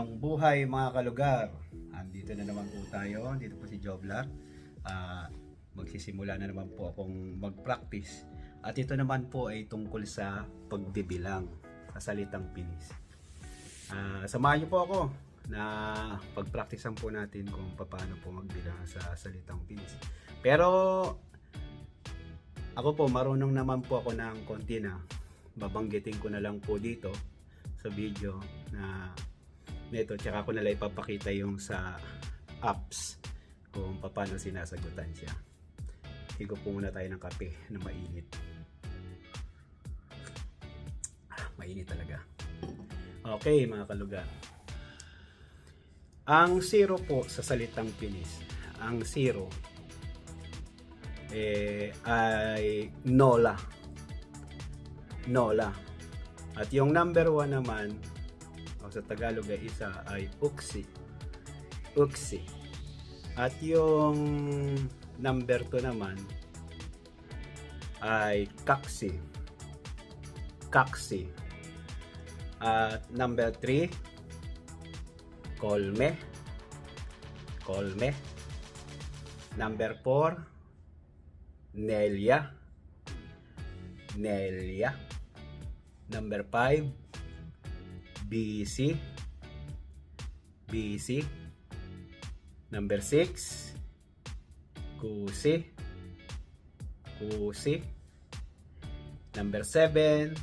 Magandang buhay mga kalugar. Andito na naman po tayo. Dito po si Joblar. Ah, magsisimula na naman po akong mag-practice. At ito naman po ay tungkol sa pagbibilang sa salitang Pinis. Ah, samahan niyo po ako na pag-practicean po natin kung paano po magbilang sa salitang Pinis. Pero ako po marunong naman po ako ng konti na babanggitin ko na lang po dito sa video na nito tsaka ko na lang ipapakita yung sa apps kung paano sinasagutan siya. Higo po muna tayo ng kape na mainit. Ah, mainit talaga. Okay mga kalugar. Ang zero po sa salitang Pinis, ang zero eh, ay Nola. Nola. At yung number one naman, o sa Tagalog ay isa, ay Uksi. Uksi. At yung number two naman, ay Kaksi. Kaksi. At number three, Kolme. Kolme. Number four, Nelia. Nelia. Number 5, BC. BC. Number 6, Kusi. Kusi. Number 7,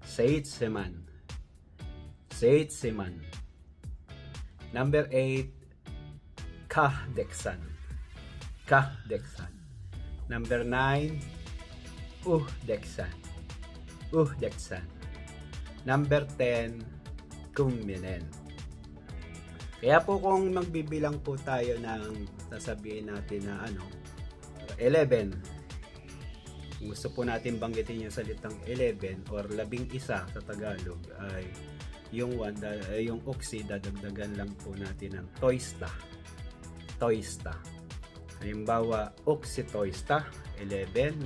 Seitseman. Seitseman. Number 8, Kahdeksan. Kahdeksan. Number 9, Uhdeksan. Uhdeksan. Number 10, Kuminen. Kaya po kung magbibilang po tayo ng sasabihin natin na ano, 11. Kung gusto po natin banggitin yung salitang 11 or labing isa sa Tagalog ay yung one, yung oxy dadagdagan lang po natin ng toista. Toista. Halimbawa, oxytoista, 11.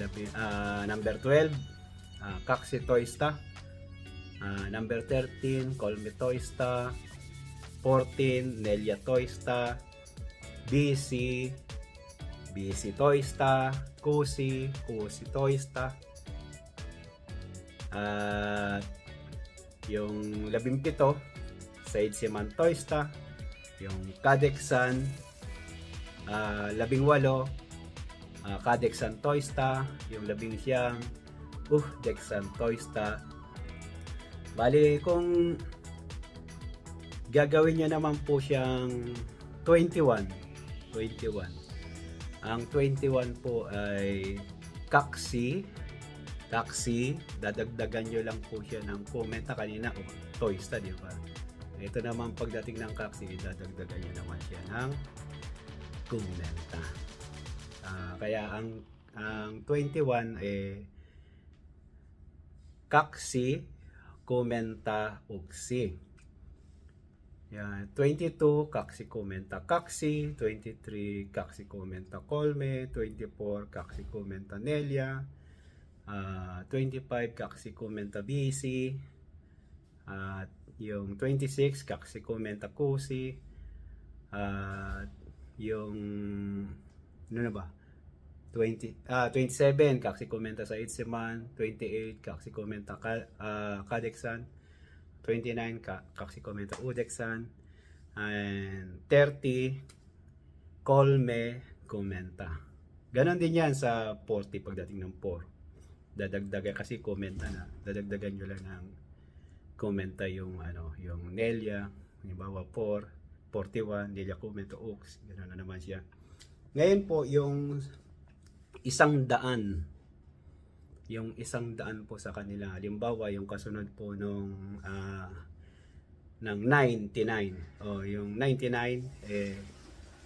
Labi, ah, number 12, uh, Kaksitoista. Ah, number 13, Colmetoista. 14, Nelia Toista. BC, BC Toista. Kusi, Kusi Toista. At yung labimpito, Said Siman Toista. Yung Kadeksan, ah, labing walo, uh, Kadeksan Toista, yung labing siyam, uh, Dexan Toista. Bali, kung gagawin nyo naman po siyang 21, 21. Ang 21 po ay Kaksi, Kaksi, dadagdagan nyo lang po siya ng komenta kanina, oh, Toista, di ba? Ito naman pagdating ng Kaksi, dadagdagan nyo naman siya ng komenta. Ah, kaya ang ang 21 eh kaksi komenta ugsi. Yan, 22 kaksi komenta kaksi, 23 kaksi komenta kolme, 24 kaksi komenta nelia, ah, 25 kaksi komenta bisi, at yung 26 kaksi komenta kusi, at yung ano na ba? 20 ah 27 kaksi komenta sa Itzeman, 28 kaksi komenta ka, ah, Kadeksan, 29 ka, kaksi komenta Udeksan, and 30 Kolme komenta. Ganon din yan sa 40 pagdating ng 4. Dadagdagan kasi komenta na. Dadagdagan nyo lang ng komenta yung ano, yung Nelia, halimbawa 4, 41, Nelia komenta Ux, gano'n na naman siya. Ngayon po, yung isang daan, yung isang daan po sa kanila, halimbawa yung kasunod po nung ah, ng 99, o yung 99, eh,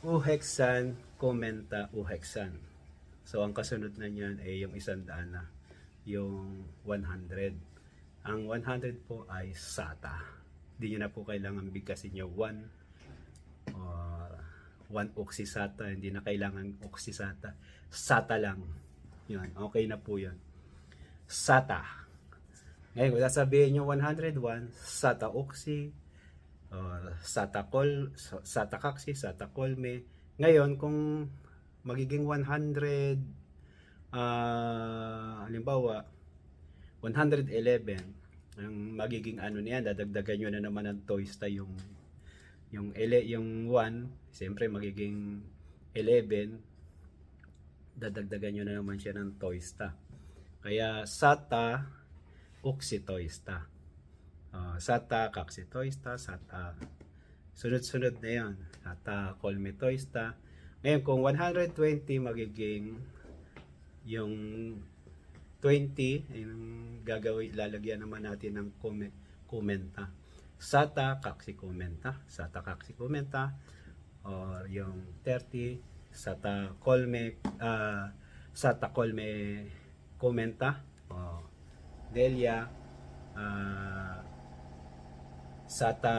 uheksan, komenta, uheksan. So, ang kasunod na niyan ay yung isang daan na, yung 100. Ang 100 po ay SATA. Hindi na po kailangan bigkasin nyo 1 or 1 oxysata. Hindi na kailangan oxysata. SATA lang. Yun, okay na po yun. SATA. Ngayon, kung sasabihin nyo 101, sata oxy, or sata kol, sata kaksi, sata kolme. Ngayon, kung magiging 100, ah, halimbawa, 111, ang magiging ano niyan, dadagdagan nyo na naman ng toista yung yung ele, yung 1, siyempre magiging 11, dadagdagan nyo na naman siya ng toista. Kaya sata oxytoista. Uh, sata kaksitoista, sata sunod-sunod na yan. Sata kolmetoista. Ngayon kung 120 magiging yung 20 yung gagawin lalagyan naman natin ng kome- komenta. Sata kaksi komenta, sata kaksi komenta. Or yung 30 sata kolme ah, sata kolme komenta. O Delia ah, Sata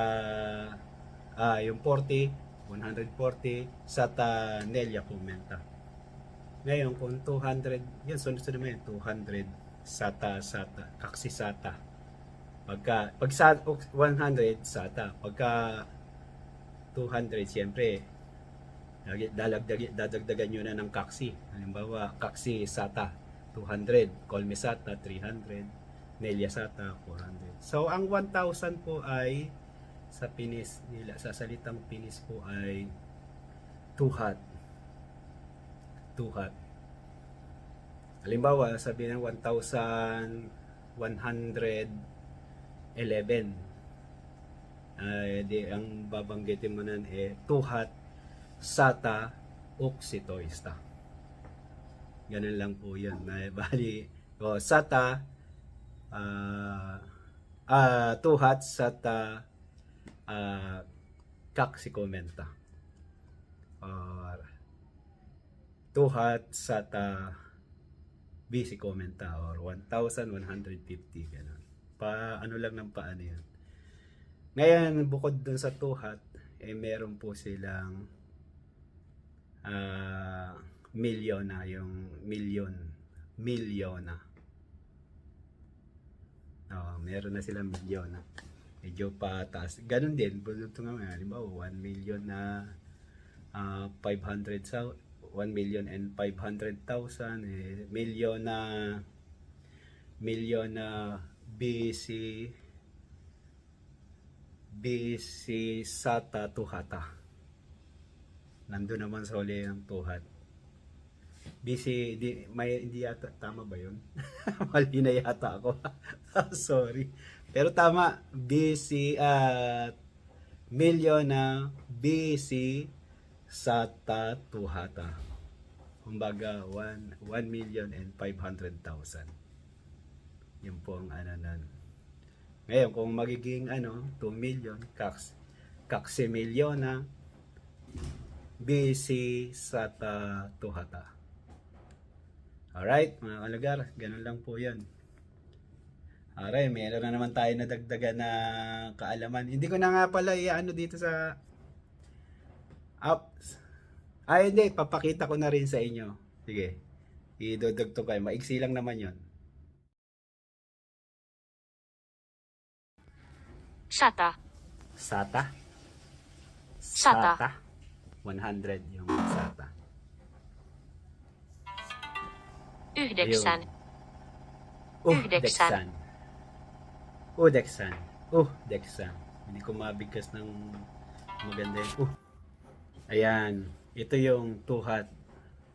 ah yung 40 140 Sata Nelia komenta. Ngayon kung 200 yan sunod-sunod mo yan 200 Sata Sata Kaksi Sata pagka pag sa 100 Sata pagka 200 siyempre Dalagdag, dadagdagan nyo na ng kaksi. Halimbawa, kaksi sata, 200. Kolme sata, 300. Nelia sata, 400. So, ang 1,000 po ay sa pinis nila, sa salitang pinis po ay tuhat. Tuhat. Halimbawa, sabi ng 1,111 ay di ang babanggitin mo nun eh tuhat sata oxytoista. Ganun lang po yun. Na, bali, o, sata, ah, ah, tuhat, sata, ah, kaksikomenta. Or, tuhat, sata, busy komenta or 1,150 ganun. Pa ano lang ng paano yan. Ngayon, bukod dun sa tuhat, eh meron po silang ah milyon na yung milyon milyon na. Oh, meron na silang milyon na. Medyo pataas. Ganun din produkto nga nga halimbawa 1 million na ah 500 sa 1 million and 500,000 eh, milyon na milyon na BC BC Sata Tuhata nandun naman sa huli ng tuhat. Busy, di, may, hindi yata, tama ba yun? Mali na yata ako. Sorry. Pero tama, busy at milyon na busy sa tatuhata. Kumbaga, 1, 1 million and 500,000. Yun po ang ano nun. Ngayon, kung magiging ano, 2 million, kaks, kaksi milyon na, BC Sata Tuhata. Alright, mga kalagar, ganun lang po yan. Alright, meron na naman tayo na dagdagan na kaalaman. Hindi ko na nga pala i-ano dito sa apps. Ay, hindi, papakita ko na rin sa inyo. Sige, idodagto kayo. Maiksi lang naman yon. Sata. Sata? Sata. 100 yung sata. Yhdeksän. Yhdeksän. Oh, Dexan. Oh, Dexan. Hindi ko mabigkas ng maganda yun. Oh. Ayan. Ito yung tuhat.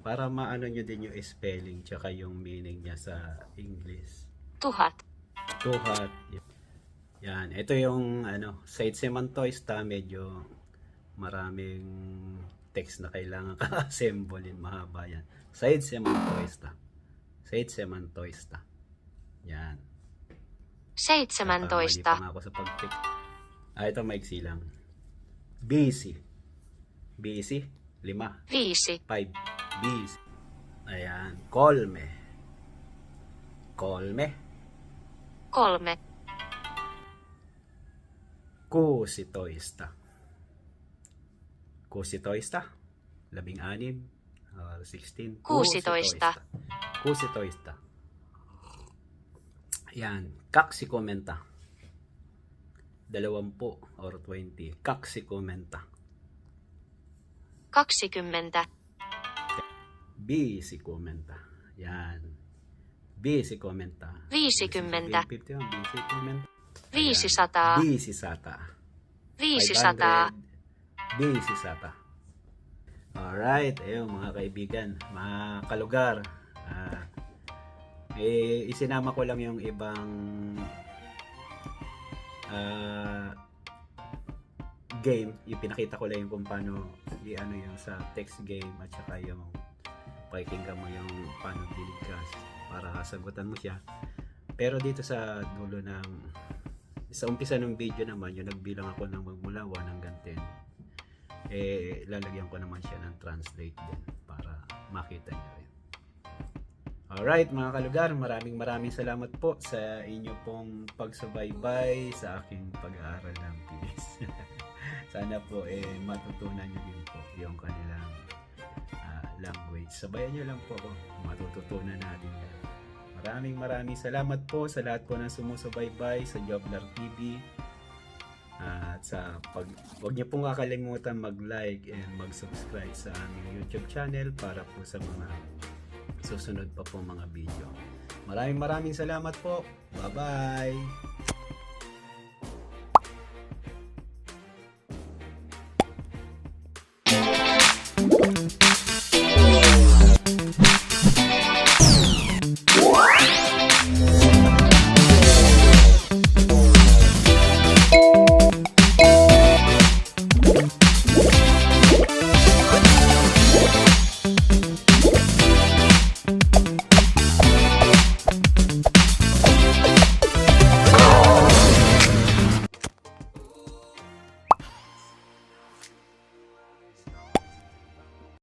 Para maano nyo din yung spelling tsaka yung meaning niya sa English. Tuhat. Tuhat. Yan. Ito yung ano, Seitsemantoista. Medyo maraming text na kailangan ka-assemblein. Mahaba yan. Seitsemantoista. Seitsemantoista. Yan. Seitsemäntoista. Nakamali pa nga ako sa pag-pick. Ah, ito maiksi lang. Busy. Busy. Lima. Viisi. Five. Busy. Ayan. Kolme. Kolme. Kolme. Kusitoista. Kusitoista. Labing anim. Or 16. Kuusitoista. Kusitoista. Yan, kaksi komenta. Dalawampu or 20. Kaksi komenta. 20, Viisi komenta. Yan. Viisi komenta. 50, 50 on, viisi komenta. 500, Viisi sata. 500, 500. Alright, ayun mga kaibigan, mga kalugar. Ah, eh, isinama ko lang yung ibang ah, game. Ipinakita ko lang yung kung paano i-ano yung sa text game at saka yung pakikinggan mo yung paano diligkas para sagutan mo siya. Pero dito sa dulo ng sa umpisa ng video naman, yung nagbilang ako ng magmula 1 hanggang 10, eh, lalagyan ko naman siya ng translate din para makita niyo rin. Alright, mga kalugar, maraming maraming salamat po sa inyo pong pagsubaybay sa aking pag-aaral ng PS. Sana po eh matutunan niyo din po yung kanilang ah, language. Sabayan niyo lang po matututunan natin yan. Maraming maraming salamat po sa lahat po ng sumusubaybay sa Jobler TV. At sa pag wag niyo pong kakalimutan mag-like and mag-subscribe sa aming YouTube channel para po sa mga susunod pa po mga video. Maraming maraming salamat po. Bye-bye.